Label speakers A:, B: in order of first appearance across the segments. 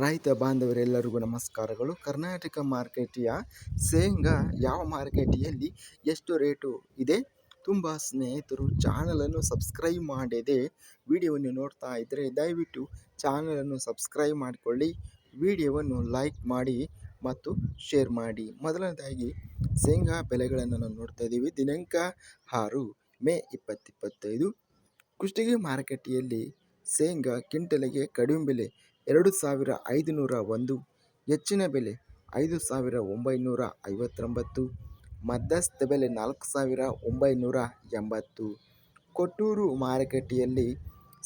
A: ರೈತ ಬಾಂಧವರೆಲ್ಲರಿಗೂ ನಮಸ್ಕಾರಗಳು. ಕರ್ನಾಟಕ ಮಾರ್ಕೆಟಿಯ ಶೇಂಗಾ ಯಾವ ಮಾರ್ಕೆಟಿಯಲ್ಲಿ ಎಷ್ಟು ರೇಟು ಇದೆ? ತುಂಬ ಸ್ನೇಹಿತರು, ಚಾನಲನ್ನು ಸಬ್ಸ್ಕ್ರೈಬ್ ಮಾಡದೆ ವಿಡಿಯೋವನ್ನು ನೋಡ್ತಾ ಇದ್ದರೆ ದಯವಿಟ್ಟು ಚಾನಲನ್ನು ಸಬ್ಸ್ಕ್ರೈಬ್ ಮಾಡಿಕೊಳ್ಳಿ, ವಿಡಿಯೋವನ್ನು ಲೈಕ್ ಮಾಡಿ ಮತ್ತು ಶೇರ್ ಮಾಡಿ. ಮೊದಲನೇದಾಗಿ ಶೇಂಗಾ ಬೆಲೆಗಳನ್ನು ನಾವು ನೋಡ್ತಾ ಇದ್ದೀವಿ. ದಿನಾಂಕ ಆರು, ಮೇ ಇಪ್ಪತ್ತಿಪ್ಪತ್ತೈದು ಕುಷ್ಟಗಿ ಮಾರುಕಟ್ಟೆಯಲ್ಲಿ ಶೇಂಗಾ ಕ್ವಿಂಟಲಿಗೆ ಕಡಿಮೆ ಬೆಲೆ ಎರಡು ಸಾವಿರ ಐದುನೂರ ಒಂದು, ಹೆಚ್ಚಿನ ಬೆಲೆ ಐದು ಸಾವಿರ ಒಂಬೈನೂರ ಐವತ್ತೊಂಬತ್ತು, ಮಧ್ಯಸ್ಥ ಬೆಲೆ ನಾಲ್ಕು ಸಾವಿರ ಒಂಬೈನೂರ ಎಂಬತ್ತು. ಕೊಟ್ಟೂರು ಮಾರುಕಟ್ಟೆಯಲ್ಲಿ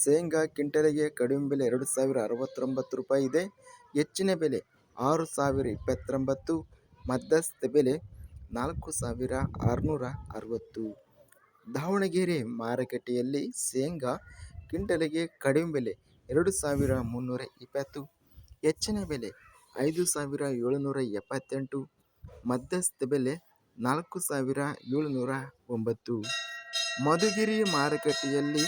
A: ಶೇಂಗಾ ಕ್ವಿಂಟಲಿಗೆ ಕಡಿಮೆ ಬೆಲೆ ಎರಡು ಸಾವಿರ ಅರವತ್ತೊಂಬತ್ತು ರೂಪಾಯಿ ಇದೆ, ಹೆಚ್ಚಿನ ಬೆಲೆ ಆರು ಸಾವಿರ ಇಪ್ಪತ್ತೊಂಬತ್ತು, ಮಧ್ಯಸ್ಥ ಬೆಲೆ ನಾಲ್ಕು ಸಾವಿರ ಆರುನೂರ ಅರವತ್ತು. ದಾವಣಗೆರೆ ಮಾರುಕಟ್ಟೆಯಲ್ಲಿ ಶೇಂಗಾ ಕ್ವಿಂಟಲಿಗೆ ಕಡಿಮೆ ಬೆಲೆ ಎರಡು ಸಾವಿರ ಮುನ್ನೂರ ಇಪ್ಪತ್ತು, ಹೆಚ್ಚಿನ ಬೆಲೆ ಐದು ಸಾವಿರ ಏಳುನೂರ ಎಪ್ಪತ್ತೆಂಟು, ಮಧ್ಯಸ್ಥ ಬೆಲೆ ನಾಲ್ಕು ಸಾವಿರ ಏಳುನೂರ ಒಂಬತ್ತು. ಮಧುಗಿರಿ ಮಾರುಕಟ್ಟೆಯಲ್ಲಿ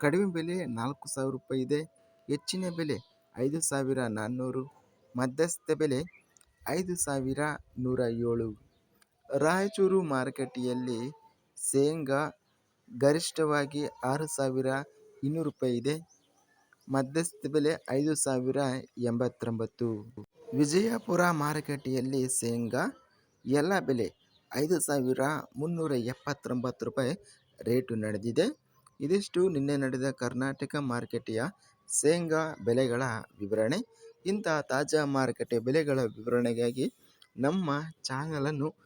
A: ಕಡಿಮೆ ಬೆಲೆ ನಾಲ್ಕು ಸಾವಿರ ರೂಪಾಯಿ ಇದೆ, ಹೆಚ್ಚಿನ ಬೆಲೆ ಐದು ಸಾವಿರ ನಾನ್ನೂರು, ಮಧ್ಯಸ್ಥ ಬೆಲೆ ಐದು ಸಾವಿರ ನೂರ ಏಳು. ರಾಯಚೂರು ಮಾರುಕಟ್ಟೆಯಲ್ಲಿ ಶೇಂಗಾ ಗರಿಷ್ಠವಾಗಿ ಆರು ಸಾವಿರ ಇನ್ನೂರು ರೂಪಾಯಿ ಇದೆ. ಮಧ್ಯಸ್ಥ ಬೆಲೆ ಐದು ಸಾವಿರ ಎಂಬತ್ತೊಂಬತ್ತು. ವಿಜಯಪುರ ಮಾರುಕಟ್ಟೆಯಲ್ಲಿ ಶೇಂಗಾ, ಎಲ್ಲ ಬೆಲೆ ಐದು ಸಾವಿರ ಮುನ್ನೂರ ಎಪ್ಪತ್ತೊಂಬತ್ತು ರೂಪಾಯಿ ರೇಟು ನಡೆದಿದೆ. ಇದಿಷ್ಟು ನಿನ್ನೆ ನಡೆದ ಕರ್ನಾಟಕ ಮಾರುಕಟ್ಟೆಯ ಶೇಂಗಾ ಬೆಲೆಗಳ ವಿವರಣೆ. ಇಂಥ ತಾಜಾ ಮಾರುಕಟ್ಟೆ ಬೆಲೆಗಳ ವಿವರಣೆಗಾಗಿ ನಮ್ಮ ಚಾನಲನ್ನು